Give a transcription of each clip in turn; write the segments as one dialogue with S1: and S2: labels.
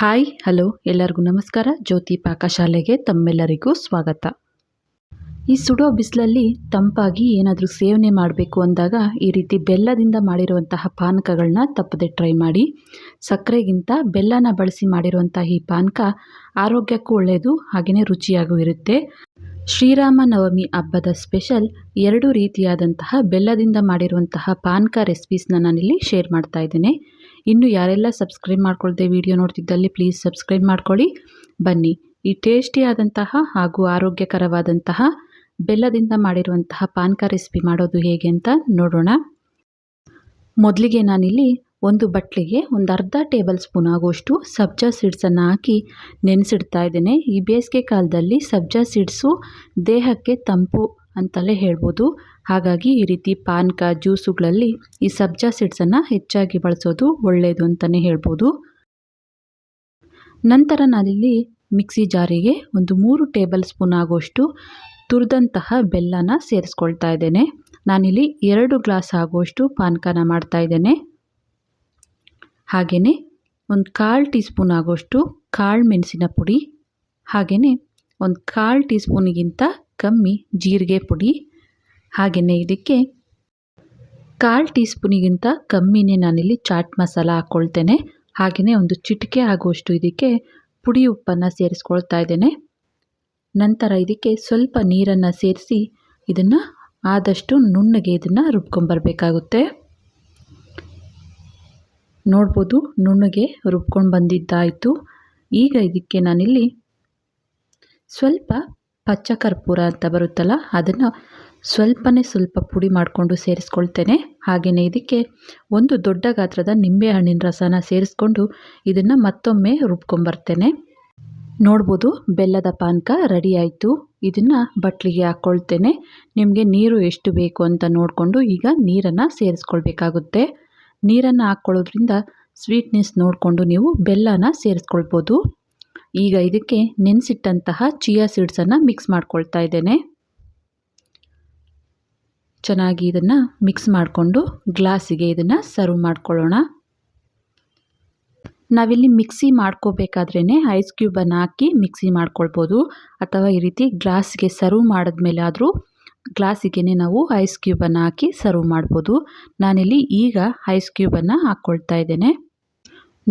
S1: Hi, hello, ಎಲ್ಲರಿಗೂ ನಮಸ್ಕಾರ. ಜ್ಯೋತಿ ಪಾಕಶಾಲೆಗೆ ತಮ್ಮೆಲ್ಲರಿಗೂ ಸ್ವಾಗತ. ಈ ಸುಡೋ ಬಿಸಿಲಲ್ಲಿ ತಂಪಾಗಿ ಏನಾದರೂ ಸೇವನೆ ಮಾಡಬೇಕು ಅಂದಾಗ ಈ ರೀತಿ ಬೆಲ್ಲದಿಂದ ಮಾಡಿರುವಂತಹ ಪಾನಕಗಳನ್ನ ತಪ್ಪದೆ ಟ್ರೈ ಮಾಡಿ. ಸಕ್ಕರೆಗಿಂತ ಬೆಲ್ಲನ ಬಳಸಿ ಮಾಡಿರುವಂತಹ ಈ ಪಾನಕ ಆರೋಗ್ಯಕ್ಕೂ ಒಳ್ಳೆಯದು ಹಾಗೆಯೇ ರುಚಿಯಾಗೂ ಇರುತ್ತೆ. ಶ್ರೀರಾಮ ನವಮಿ ಹಬ್ಬದ ಸ್ಪೆಷಲ್ ಎರಡು ರೀತಿಯಾದಂತಹ ಬೆಲ್ಲದಿಂದ ಮಾಡಿರುವಂತಹ ಪಾನಕ ರೆಸಿಪೀಸ್ನ ನಾನಿಲ್ಲಿ ಶೇರ್ ಮಾಡ್ತಾ ಇದ್ದೇನೆ. ಇನ್ನು ಯಾರೆಲ್ಲ ಸಬ್ಸ್ಕ್ರೈಬ್ ಮಾಡ್ಕೊಳ್ದೆ ವಿಡಿಯೋ ನೋಡ್ತಿದ್ದಲ್ಲಿ ಪ್ಲೀಸ್ ಸಬ್ಸ್ಕ್ರೈಬ್ ಮಾಡ್ಕೊಳ್ಳಿ. ಬನ್ನಿ. ಈ ಟೇಸ್ಟಿಯಾದಂತಹ ಹಾಗೂ ಆರೋಗ್ಯಕರವಾದಂತಹ ಬೆಲ್ಲದಿಂದ ಮಾಡಿರುವಂತಹ ಪಾನಕ ರೆಸಿಪಿ ಮಾಡೋದು ಹೇಗೆ ಅಂತ ನೋಡೋಣ. ಮೊದಲಿಗೆ ನಾನಿಲ್ಲಿ ಒಂದು ಬಟ್ಲಿಗೆ ಒಂದು ಅರ್ಧ ಟೇಬಲ್ ಸ್ಪೂನ್ ಆಗುವಷ್ಟು ಸಬ್ಜಾ ಸೀಡ್ಸನ್ನು ಹಾಕಿ ನೆನೆಸಿಡ್ತಾ ಇದ್ದೇನೆ. ಈ ಬೇಸಿಗೆ ಕಾಲದಲ್ಲಿ ಸಬ್ಜಾ ಸೀಡ್ಸು ದೇಹಕ್ಕೆ ತಂಪು ಅಂತಲೇ ಹೇಳ್ಬೋದು. ಹಾಗಾಗಿ ಈ ರೀತಿ ಪಾನಕ ಜ್ಯೂಸುಗಳಲ್ಲಿ ಈ ಸಬ್ಜಾ ಸೀಡ್ಸನ್ನು ಹೆಚ್ಚಾಗಿ ಬಳಸೋದು ಒಳ್ಳೆಯದು ಅಂತಲೇ ಹೇಳ್ಬೋದು. ನಂತರ ನಾನಿಲ್ಲಿ ಮಿಕ್ಸಿ ಜಾರಿಗೆ ಒಂದು ಮೂರು ಟೇಬಲ್ ಸ್ಪೂನ್ ಆಗುವಷ್ಟು ತುರಿದಂತಹ ಬೆಲ್ಲನ ಸೇರಿಸ್ಕೊಳ್ತಾ ಇದ್ದೇನೆ. ನಾನಿಲ್ಲಿ ಎರಡು ಗ್ಲಾಸ್ ಆಗುವಷ್ಟು ಪಾನಕನ ಮಾಡ್ತಾ ಇದ್ದೇನೆ. ಹಾಗೆಯೇ ಒಂದು ಕಾಲು ಟೀ ಸ್ಪೂನ್ ಆಗುವಷ್ಟು ಕಾಳು ಮೆಣಸಿನ ಪುಡಿ, ಹಾಗೆಯೇ ಒಂದು ಕಾಲು ಟೀ ಸ್ಪೂನಿಗಿಂತ ಕಮ್ಮಿ ಜೀರಿಗೆ ಪುಡಿ ಹಾಗೆಯೇ ಇದಕ್ಕೆ ಕಾಲು ಟೀ ಸ್ಪೂನಿಗಿಂತ ಕಮ್ಮಿನೇ ನಾನಿಲ್ಲಿ ಚಾಟ್ ಮಸಾಲ ಹಾಕ್ಕೊಳ್ತೇನೆ ಹಾಗೆಯೇ ಒಂದು ಚಿಟಿಕೆ ಆಗುವಷ್ಟು ಇದಕ್ಕೆ ಪುಡಿ ಉಪ್ಪನ್ನು ಸೇರಿಸ್ಕೊಳ್ತಾ ಇದ್ದೇನೆ. ನಂತರ ಇದಕ್ಕೆ ಸ್ವಲ್ಪ ನೀರನ್ನು ಸೇರಿಸಿ ಇದನ್ನು ಆದಷ್ಟು ನುಣ್ಣಗೆ ಇದನ್ನು ರುಬ್ಕೊಂಬರ್ಬೇಕಾಗುತ್ತೆ. ನೋಡ್ಬೋದು ನುಣ್ಣಗೆ ರುಬ್ಕೊಂಡು ಬಂದಿದ್ದಾಯಿತು. ಈಗ ಇದಕ್ಕೆ ನಾನಿಲ್ಲಿ ಸ್ವಲ್ಪ ಪಚ್ಚ ಕರ್ಪೂರ ಅಂತ ಬರುತ್ತಲ್ಲ, ಅದನ್ನು ಸ್ವಲ್ಪನೇ ಸ್ವಲ್ಪ ಪುಡಿ ಮಾಡಿಕೊಂಡು ಸೇರಿಸ್ಕೊಳ್ತೇನೆ. ಹಾಗೆಯೇ ಇದಕ್ಕೆ ಒಂದು ದೊಡ್ಡ ಗಾತ್ರದ ನಿಂಬೆಹಣ್ಣಿನ ರಸನ ಸೇರಿಸ್ಕೊಂಡು ಇದನ್ನು ಮತ್ತೊಮ್ಮೆ ರುಬ್ಕೊಂಬರ್ತೇನೆ. ನೋಡ್ಬೋದು, ಬೆಲ್ಲದ ಪಾನಕ ರೆಡಿ ಆಯಿತು. ಇದನ್ನು ಬಟ್ಲಿಗೆ ಹಾಕ್ಕೊಳ್ತೇನೆ ನಿಮಗೆ ನೀರು ಎಷ್ಟು ಬೇಕು ಅಂತ ನೋಡಿಕೊಂಡು ಈಗ ನೀರನ್ನು ಸೇರಿಸ್ಕೊಳ್ಬೇಕಾಗುತ್ತೆ. ನೀರನ್ನು ಹಾಕ್ಕೊಳ್ಳೋದ್ರಿಂದ ಸ್ವೀಟ್ನೆಸ್ ನೋಡಿಕೊಂಡು ನೀವು ಬೆಲ್ಲನ ಸೇರಿಸ್ಕೊಳ್ಬೋದು. ಈಗ ಇದಕ್ಕೆ ನೆನೆಸಿಟ್ಟಂತಹ ಚಿಯಾ ಸೀಡ್ಸನ್ನು ಮಿಕ್ಸ್ ಮಾಡ್ಕೊಳ್ತಾ ಇದ್ದೇನೆ. ಚೆನ್ನಾಗಿ ಇದನ್ನು ಮಿಕ್ಸ್ ಮಾಡಿಕೊಂಡು ಗ್ಲಾಸಿಗೆ ಇದನ್ನು ಸರ್ವ್ ಮಾಡ್ಕೊಳ್ಳೋಣ. ನಾವಿಲ್ಲಿ ಮಿಕ್ಸಿ ಮಾಡ್ಕೋಬೇಕಾದ್ರೇ ಐಸ್ ಕ್ಯೂಬನ್ನು ಹಾಕಿ ಮಿಕ್ಸಿ ಮಾಡ್ಕೊಳ್ಬೋದು. ಅಥವಾ ಈ ರೀತಿ ಗ್ಲಾಸ್ಗೆ ಸರ್ವ್ ಮಾಡಿದ್ಮೇಲೆ ಆದರೂ ಗ್ಲಾಸಿಗೆ ನಾವು ಐಸ್ ಕ್ಯೂಬನ್ನು ಹಾಕಿ ಸರ್ವ್ ಮಾಡ್ಬೋದು. ನಾನಿಲ್ಲಿ ಈಗ ಐಸ್ ಕ್ಯೂಬನ್ನು ಹಾಕ್ಕೊಳ್ತಾ ಇದ್ದೇನೆ.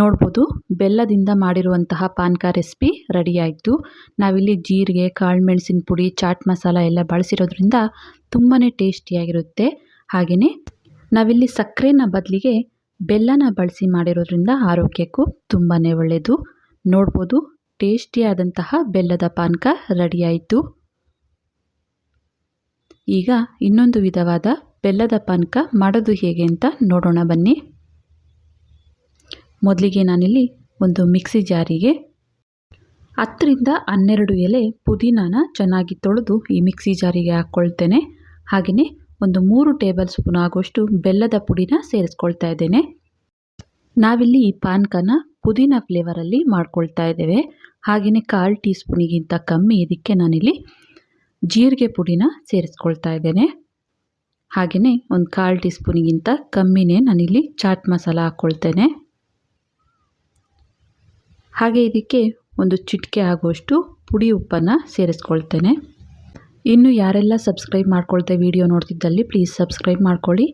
S1: ನೋಡ್ಬೋದು, ಬೆಲ್ಲದಿಂದ ಮಾಡಿರುವಂತಹ ಪಾನಕ ರೆಸಿಪಿ ರೆಡಿ ಆಯಿತು ನಾವಿಲ್ಲಿ ಜೀರಿಗೆ ಕಾಳು ಮೆಣಸಿನ ಪುಡಿ, ಚಾಟ್ ಮಸಾಲ ಎಲ್ಲ ಬಳಸಿರೋದ್ರಿಂದ ತುಂಬಾ ಟೇಸ್ಟಿಯಾಗಿರುತ್ತೆ. ಹಾಗೆಯೇ ನಾವಿಲ್ಲಿ ಸಕ್ಕರೆನ ಬದಲಿಗೆ ಬೆಲ್ಲನ ಬಳಸಿ ಮಾಡಿರೋದ್ರಿಂದ ಆರೋಗ್ಯಕ್ಕೂ ತುಂಬಾ ಒಳ್ಳೆಯದು ನೋಡ್ಬೋದು, ಟೇಸ್ಟಿಯಾದಂತಹ ಬೆಲ್ಲದ ಪಾನಕ ರೆಡಿ ಆಯಿತು ಈಗ ಇನ್ನೊಂದು ವಿಧವಾದ ಬೆಲ್ಲದ ಪಾನಕ ಮಾಡೋದು ಹೇಗೆ ಅಂತ ನೋಡೋಣ ಬನ್ನಿ. ಮೊದಲಿಗೆ ನಾನಿಲ್ಲಿ ಒಂದು ಮಿಕ್ಸಿ ಜಾರಿಗೆ ಹತ್ತರಿಂದ ಹನ್ನೆರಡು ಎಲೆ ಪುದೀನಾನ ಚೆನ್ನಾಗಿ ತೊಳೆದು ಈ ಮಿಕ್ಸಿ ಜಾರಿಗೆ ಹಾಕ್ಕೊಳ್ತೇನೆ. ಹಾಗೆಯೇ ಒಂದು ಮೂರು ಟೇಬಲ್ ಸ್ಪೂನ್ ಆಗುವಷ್ಟು ಬೆಲ್ಲದ ಪುಡಿನ ಸೇರಿಸ್ಕೊಳ್ತಾ ಇದ್ದೇನೆ. ನಾವಿಲ್ಲಿ ಈ ಪಾನಕನ ಪುದೀನ ಫ್ಲೇವರಲ್ಲಿ ಮಾಡ್ಕೊಳ್ತಾ ಇದ್ದೇವೆ. ಹಾಗೆಯೇ ಕಾಲು ಟೀ ಸ್ಪೂನಿಗಿಂತ ಕಮ್ಮಿ ಇದಕ್ಕೆ ನಾನಿಲ್ಲಿ ಜೀರಿಗೆ ಪುಡಿನ ಸೇರಿಸ್ಕೊಳ್ತಾ ಇದ್ದೇನೆ. ಹಾಗೆಯೇ ಒಂದು ಕಾಲು ಟೀ ಸ್ಪೂನಿಗಿಂತ ಕಮ್ಮಿನೇ ನಾನಿಲ್ಲಿ ಚಾಟ್ ಮಸಾಲ ಹಾಕ್ಕೊಳ್ತೇನೆ. ಹಾಗೆ ಇದಕ್ಕೆ ಒಂದು ಚಿಟಿಕೆ ಆಗುವಷ್ಟು ಪುಡಿ ಉಪ್ಪನ್ನು ಸೇರಿಸ್ಕೊಳ್ತೇನೆ. ಇನ್ನು ಯಾರೆಲ್ಲ ಸಬ್ಸ್ಕ್ರೈಬ್ ಮಾಡ್ಕೊಳ್ತೇವೆ ವಿಡಿಯೋ ನೋಡ್ತಿದ್ದಲ್ಲಿ ಪ್ಲೀಸ್ ಸಬ್ಸ್ಕ್ರೈಬ್ ಮಾಡ್ಕೊಳ್ಳಿ.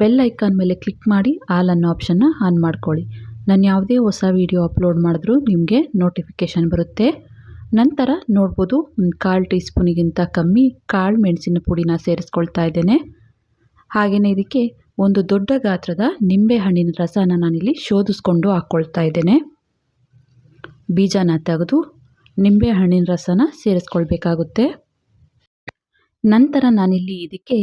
S1: ಬೆಲ್ ಐಕಾನ್ ಮೇಲೆ ಕ್ಲಿಕ್ ಮಾಡಿ ಆಲ್ ಅನ್ನೋ ಆಪ್ಷನ್ನ ಆನ್ ಮಾಡ್ಕೊಳ್ಳಿ. ನಾನು ಯಾವುದೇ ಹೊಸ ವಿಡಿಯೋ ಅಪ್ಲೋಡ್ ಮಾಡಿದ್ರೂ ನಿಮಗೆ ನೋಟಿಫಿಕೇಷನ್ ಬರುತ್ತೆ. ನಂತರ ನೋಡ್ಬೋದು ಒಂದು ಕಾಲು ಟೀ ಸ್ಪೂನಿಗಿಂತ ಕಮ್ಮಿ ಕಾಳು ಮೆಣಸಿನ ಪುಡಿನ ಸೇರಿಸ್ಕೊಳ್ತಾ ಇದ್ದೇನೆ. ಹಾಗೆಯೇ ಇದಕ್ಕೆ ಒಂದು ದೊಡ್ಡ ಗಾತ್ರದ ನಿಂಬೆ ಹಣ್ಣಿನ ರಸನ ನಾನಿಲ್ಲಿ ಶೋಧಿಸ್ಕೊಂಡು ಹಾಕ್ಕೊಳ್ತಾ ಇದ್ದೇನೆ. ಬೀಜನ ತೆಗೆದು ನಿಂಬೆ ಹಣ್ಣಿನ ರಸನ ಸೇರಿಸ್ಕೊಳ್ಬೇಕಾಗುತ್ತೆ. ನಂತರ ನಾನಿಲ್ಲಿ ಇದಕ್ಕೆ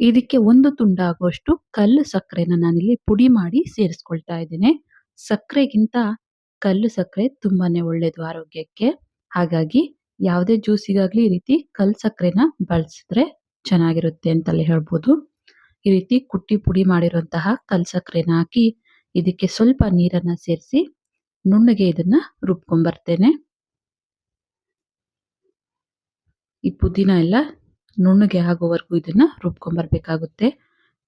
S1: ಇದಕ್ಕೆ ಒಂದು ತುಂಡಾಗುವಷ್ಟು ಕಲ್ಲು ಸಕ್ಕರೆನ ನಾನಿಲ್ಲಿ ಪುಡಿ ಮಾಡಿ ಸೇರಿಸ್ಕೊಳ್ತಾ ಇದ್ದೇನೆ. ಸಕ್ಕರೆಗಿಂತ ಕಲ್ಲು ಸಕ್ಕರೆ ತುಂಬಾ ಒಳ್ಳೆಯದು ಆರೋಗ್ಯಕ್ಕೆ. ಹಾಗಾಗಿ ಯಾವುದೇ ಜ್ಯೂಸಿಗಾಗಲಿ ಈ ರೀತಿ ಕಲ್ಲು ಸಕ್ಕರೆನ ಬಳಸಿದ್ರೆ ಚೆನ್ನಾಗಿರುತ್ತೆ ಅಂತಲೇ ಹೇಳ್ಬೋದು. ಈ ರೀತಿ ಕುಟ್ಟಿ ಪುಡಿ ಮಾಡಿರುವಂತಹ ಕಲ್ಲು ಸಕ್ಕರೆನ ಹಾಕಿ ಇದಕ್ಕೆ ಸ್ವಲ್ಪ ನೀರನ್ನು ಸೇರಿಸಿ ನುಣ್ಣಗೆ ಇದನ್ನು ರುಬ್ಕೊಂಬರ್ತೇನೆ. ಈ ಪುದೀನ ಎಲ್ಲ ನುಣ್ಣಗೆ ಆಗೋವರೆಗೂ ಇದನ್ನು ರುಬ್ಕೊಂಬರ್ಬೇಕಾಗುತ್ತೆ.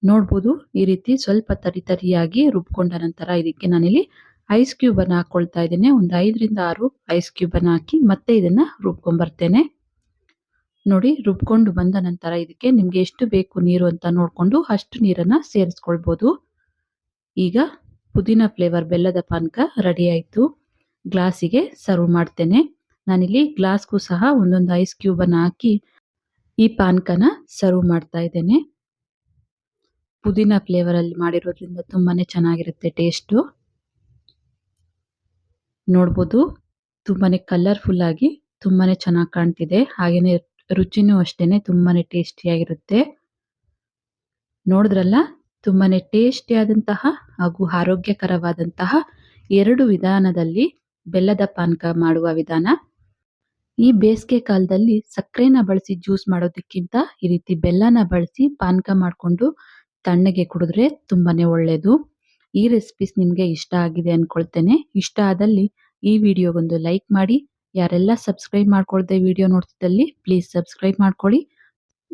S1: ನೋಡ್ಬೋದು ಈ ರೀತಿ ಸ್ವಲ್ಪ ತರಿ ತರಿಯಾಗಿ ರುಬ್ಕೊಂಡ ನಂತರ ಇದಕ್ಕೆ ನಾನಿಲ್ಲಿ ಐಸ್ ಕ್ಯೂಬನ್ನು ಹಾಕ್ಕೊಳ್ತಾ ಇದ್ದೇನೆ. ಒಂದು ಐದರಿಂದ ಆರು ಐಸ್ ಕ್ಯೂಬನ್ನು ಹಾಕಿ ಮತ್ತೆ ಇದನ್ನು ರುಬ್ಕೊಂಬರ್ತೇನೆ. ನೋಡಿ ರುಬ್ಕೊಂಡು ಬಂದ ನಂತರ ಇದಕ್ಕೆ ನಿಮಗೆ ಎಷ್ಟು ಬೇಕು ನೀರು ಅಂತ ನೋಡಿಕೊಂಡು ಅಷ್ಟು ನೀರನ್ನು ಸೇರಿಸ್ಕೊಳ್ಬೋದು. ಈಗ ಪುದೀನ ಫ್ಲೇವರ್ ಬೆಲ್ಲದ ಪಾನಕ ರೆಡಿ ಆಯಿತು. ಗ್ಲಾಸಿಗೆ ಸರ್ವ್ ಮಾಡ್ತೇನೆ. ನಾನಿಲ್ಲಿ ಗ್ಲಾಸ್ಗೂ ಸಹ ಒಂದೊಂದು ಐಸ್ ಕ್ಯೂಬನ್ನು ಹಾಕಿ ಈ ಪಾನಕನ ಸರ್ವ್ ಮಾಡ್ತಾ ಇದ್ದೇನೆ. ಪುದೀನ ಫ್ಲೇವರಲ್ಲಿ ಮಾಡಿರೋದ್ರಿಂದ ತುಂಬಾನೇ ಚೆನ್ನಾಗಿರುತ್ತೆ ಟೇಸ್ಟು ನೋಡ್ಬೋದು, ತುಂಬಾನೇ ಕಲರ್ಫುಲ್ ಆಗಿ ತುಂಬಾನೇ ಚೆನ್ನಾಗಿ ಕಾಣ್ತಿದೆ. ಹಾಗೆಯೇ ರುಚಿನೂ ಅಷ್ಟೇ ತುಂಬಾನೇ ಟೇಸ್ಟಿಯಾಗಿರುತ್ತೆ ನೋಡಿದ್ರಲ್ಲ ತುಂಬಾನೇ ಟೇಸ್ಟಿಯಾದಂತಹ ಹಾಗೂ ಆರೋಗ್ಯಕರವಾದಂತಹ ಎರಡು ವಿಧಾನದಲ್ಲಿ ಬೆಲ್ಲದ ಪಾನಕ ಮಾಡುವ ವಿಧಾನ. ಈ ಬೇಸಿಗೆ ಕಾಲದಲ್ಲಿ ಸಕ್ಕರೆನ ಬಳಸಿ ಜ್ಯೂಸ್ ಮಾಡೋದಕ್ಕಿಂತ ಈ ರೀತಿ ಬೆಲ್ಲನ ಬಳಸಿ ಪಾನಕ ಮಾಡಿಕೊಂಡು ತಣ್ಣಗೆ ಕುಡಿದ್ರೆ ತುಂಬಾನೇ ಒಳ್ಳೆಯದು ಈ ರೆಸಿಪೀಸ್ ನಿಮಗೆ ಇಷ್ಟ ಆಗಿದೆ ಅಂದ್ಕೊಳ್ತೇನೆ ಇಷ್ಟ ಆದಲ್ಲಿ ಈ ವಿಡಿಯೋಗೊಂದು ಲೈಕ್ ಮಾಡಿ. ಯಾರೆಲ್ಲ ಸಬ್ಸ್ಕ್ರೈಬ್ ಮಾಡ್ಕೊಳ್ದೆ ವಿಡಿಯೋ ನೋಡ್ತಿದ್ದಲ್ಲಿ ಪ್ಲೀಸ್ ಸಬ್ಸ್ಕ್ರೈಬ್ ಮಾಡ್ಕೊಳ್ಳಿ.